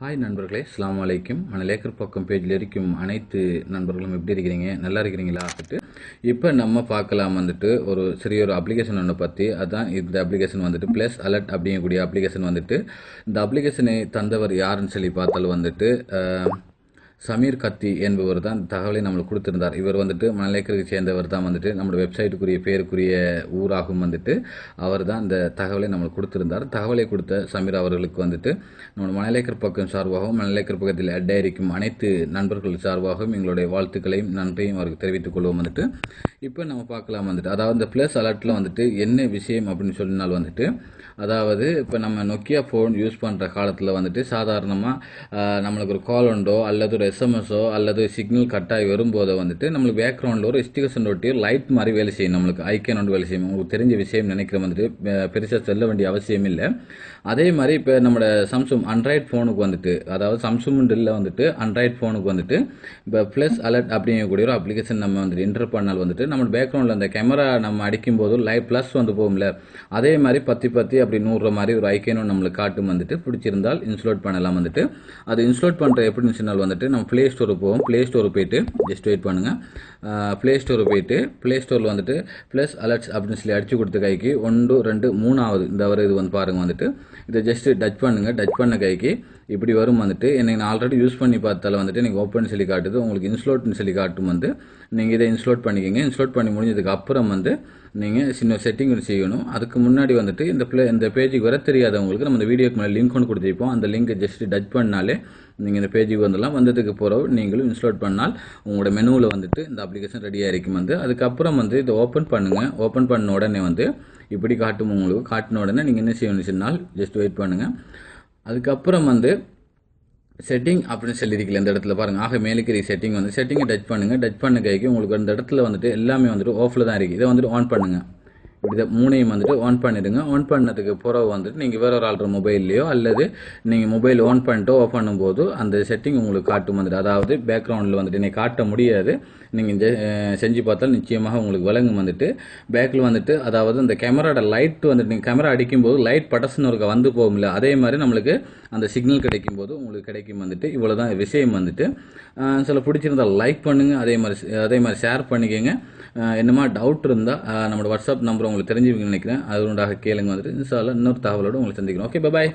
Hi நண்பர்களே. அஸ்ஸலாமு அலைக்கும். மணலேக்கர் பக்கம் பேஜில் இருக்கும் அனைத்து நண்பர்களும் எப்படி இருக்கிறீங்க? நல்லா இருக்கிறீங்களா? வந்துட்டு இப்போ நம்ம பார்க்கலாம் வந்துட்டு ஒரு சிறிய ஒரு அப்ளிகேஷன் ஒன்று பற்றி அதான் இந்த அப்ளிகேஷன் வந்துட்டு ப்ளஸ் அலர்ட் அப்படிங்கக்கூடிய அப்ளிகேஷன் வந்துட்டு. இந்த அப்ளிகேஷனை தந்தவர் யாருன்னு சொல்லி பார்த்தாலும் வந்துட்டு சமீர் கத்தி என்பவர் தான் தகவலை நம்மளுக்கு கொடுத்திருந்தார். இவர் வந்துட்டு மணலேக்கருக்கு சேர்ந்தவர் தான் வந்துட்டு நம்மளோட வெப்சைட்டுக்குரிய பேருக்குரிய ஊராகும் வந்துட்டு அவர் தான் இந்த தகவலை நம்மளுக்கு கொடுத்திருந்தார். தகவலை கொடுத்த சமீர் அவர்களுக்கு வந்துட்டு நம்ம மணலேக்கர் பக்கம் சார்பாகவும் மணலேக்கர் பக்கத்தில் அடையரிக்கும் அனைத்து நண்பர்கள் சார்பாகவும் எங்களுடைய வாழ்த்துக்களையும் நன்றியும் அவருக்கு தெரிவித்துக் கொள்வோம் வந்துட்டு. இப்போ நம்ம பார்க்கலாம் வந்துட்டு. அதாவது இந்த ப்ளஸ் அலர்ட்டில் வந்துட்டு என்ன விஷயம் அப்படின்னு சொன்னால் வந்துட்டு அதாவது இப்போ நம்ம நொக்கியா ஃபோன் யூஸ் பண்ணுற காலத்தில் வந்துட்டு சாதாரணமாக நம்மளுக்கு ஒரு கால் உண்டோ அல்லது ஒரு எஸ்எம்எஸோ அல்லது சிக்னல் கட்டாகி வரும்போது வந்துட்டு நம்மளுக்கு பேக்ரவுண்டில் ஒரு ஸ்டிகேஷன் ஒட்டியோ லைட் மாதிரி வேலை செய்யும் நம்மளுக்கு ஐக்கன் ஒன்று வேலை செய்யும். உங்களுக்கு தெரிஞ்ச விஷயம் நினைக்கிற வந்துட்டு பெருசாக செல்ல வேண்டிய அவசியம் இல்லை. அதே மாதிரி இப்போ நம்மளோட சாம்சங் ஆண்ட்ராய்ட் ஃபோனுக்கு வந்துட்டு அதாவது சாம்சங்ன்றில் வந்துட்டு ஆண்ட்ராய்ட் ஃபோனுக்கு வந்துட்டு இப்போ ப்ளஸ் அலர்ட் அப்படிங்கக்கூடிய ஒரு அப்ளிகேஷன் நம்ம வந்துட்டு என்டர் பண்ணால் வந்துட்டு நம்ம பேக்ரவுண்டில் அந்த கேமரா நம்ம அடிக்கும் போது லைட் ப்ளஸ் வந்து போகும்ல. அதே மாதிரி பத்தி பத்தி அப்படி நூறுற மாதிரி ஒரு ஐக்கனும் நம்மளுக்கு காட்டும் வந்துட்டு பிடிச்சிருந்தால் இன்ஸ்டால் பண்ணலாம் வந்துட்டு. அது இன்ஸ்டால் பண்ணுற எப்படின்னு சொன்னால் வந்துட்டு நம்ம ப்ளே ஸ்டோர் போவோம். ப்ளே ஸ்டோர் போயிட்டு ஜஸ்ட் வெயிட் பண்ணுங்கள் ப்ளே ஸ்டோர் போயிட்டு ப்ளே ஸ்டோரில் வந்துட்டு ப்ளஸ் அலர்ட்ஸ் அப்படின்னு சொல்லி அடிச்சு கொடுத்த கைக்கு ஒன்று ரெண்டு மூணாவது இந்த வர இது வந்து பாருங்கள் வந்துட்டு. இதை ஜஸ்ட் டச் பண்ணுங்கள் டச் பண்ண கைக்கு இப்படி வரும் வந்துட்டு. எனக்கு நான் ஆல்ரெடி யூஸ் பண்ணி பார்த்தால வந்துட்டு எனக்கு ஓப்பன் சொல்லி காட்டுது. உங்களுக்கு இன்ஸ்லோட்னு சொல்லி காட்டும் வந்து நீங்கள் இதை இன்ஸ்லோட் பண்ணிக்கோங்க. இன்ஸ்லோட் பண்ணி முடிஞ்சதுக்கு அப்புறம் வந்து நீங்கள் சின்ன செட்டிங் ஒன்று செய்யணும். அதுக்கு முன்னாடி வந்துட்டு இந்த ப்ளே இந்த பேஜுக்கு வர தெரியாதவங்களுக்கு நம்ம இந்த வீடியோக்கு மேலே லிங்க் ஒன்று கொடுத்துருப்போம். அந்த லிங்கை ஜஸ்ட் டச் பண்ணாலே நீங்கள் இந்த பேஜுக்கு வந்துடலாம். வந்ததுக்கு போகிற நீங்களும் இன்ஸ்டால் பண்ணால் உங்களோட மெனுவில் வந்துட்டு இந்த அப்ளிகேஷன் ரெடியாக இருக்கும் வந்து. அதுக்கப்புறம் வந்து இதை ஓப்பன் பண்ணுங்கள் ஓப்பன் பண்ண உடனே வந்து இப்படி காட்டும் உங்களுக்கு. காட்டின உடனே நீங்கள் என்ன செய்யணும் சொன்னால் ஜஸ்ட் வெயிட் பண்ணுங்கள் அதுக்கப்புறம் வந்து செட்டிங் அப்படின்னு சொல்லியிருக்கல இந்த இடத்துல பாருங்கள் ஆக மேலுக்கிற செட்டிங் வந்து செட்டிங்கை டச் பண்ணுங்கள் டச் பண்ண கைக்கு உங்களுக்கு அந்த இடத்துல வந்துட்டு எல்லாமே வந்துட்டு ஆஃபில் தான் இருக்குது இதை வந்துட்டு ஆன் பண்ணுங்கள் இதை மூணையும் வந்துட்டு ஆன் பண்ணிடுங்க. ஆன் பண்ணதுக்கு பிறகு வந்துட்டு நீங்கள் வேற ஒரு ஆள்ற மொபைல்லையோ அல்லது நீங்கள் மொபைல் ஆன் பண்ணிட்டு ஆஃப் பண்ணும்போது அந்த செட்டிங் உங்களுக்கு காட்டும் வந்துட்டு. அதாவது பேக்ரவுண்டில் வந்துட்டு நீங்கள் காட்ட முடியாது. நீங்கள் செஞ்சு பார்த்தால் நிச்சயமாக உங்களுக்கு விளங்கும் வந்துட்டு. பேக்கில் வந்துட்டு அதாவது அந்த கேமராட லைட் வந்துட்டு நீங்கள் கேமரா அடிக்கும்போது லைட் படசுன்னு ஒரு வந்து போகும்ல. அதே மாதிரி நம்மளுக்கு அந்த சிக்னல் கிடைக்கும் போது உங்களுக்கு கிடைக்கும் வந்துட்டு. இவ்வளோ தான் விஷயம் வந்துட்டு. சில பிடிச்சிருந்தால் லைக் பண்ணுங்கள் அதே மாதிரி அதே மாதிரி ஷேர் பண்ணிக்கோங்க. என்னமா டவுட் இருந்தால் நம்மளோட வாட்ஸ்அப் நம்பர் உங்களுக்கு தெரிஞ்சுக்கணும்னு நினைக்கிறேன். அது உண்டாக கேளுங்க வந்துட்டு. இன்ஷால்லாம் இன்னொரு தகவலோடு உங்களை சந்திக்கிறோம். Okay bye